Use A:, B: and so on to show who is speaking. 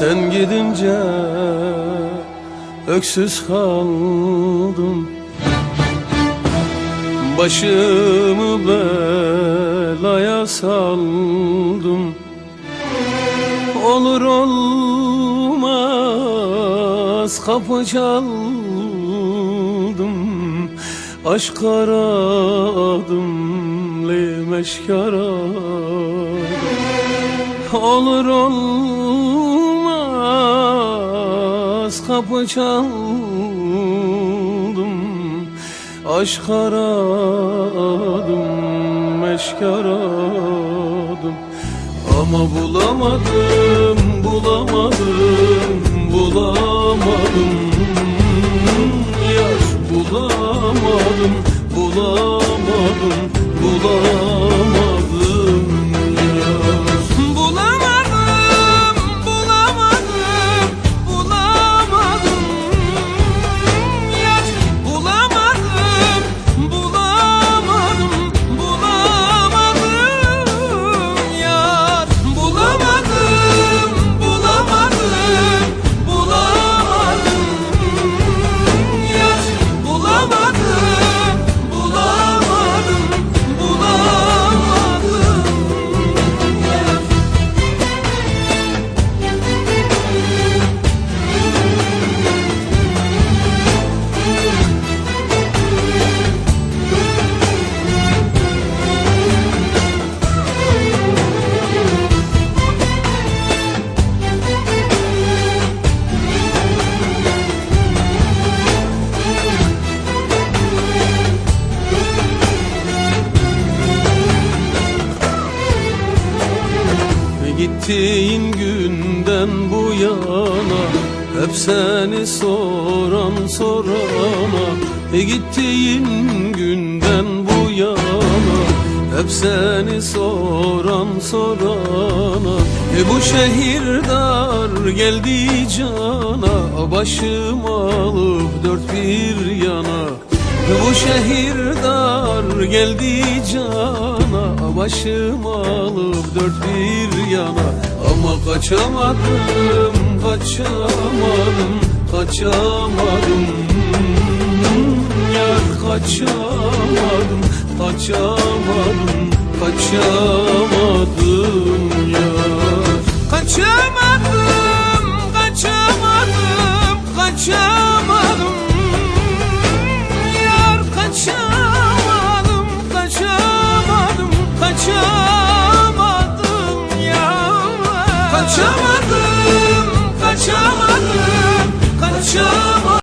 A: Sen gidince öksüz kaldım. Başımı belaya saldım. Olur olmaz kapı çaldım. Aşk aradım lemeşk aradım. Olur olmaz kapı çaldım Aşk aradım, meşk aradım. Ama bulamadım, bulamadım, bulamadım. Yar bulamadım, bulamadım, Gittiğin günden bu yana Hep seni soran sorana. E Gittiğin günden bu yana Hep seni soran sorana. E Bu şehir dar geldi cana Başım alıp dört bir yana. Bu şehir dar geldi cana Başım alıp dört bir yana. Ama kaçamadım, kaçamadım, kaçamadım. Yar kaçamadım, kaçamadım, kaçamadım. Yar
B: Kaçamadım, Kaçamadım, kaçamadım, kaçamadım.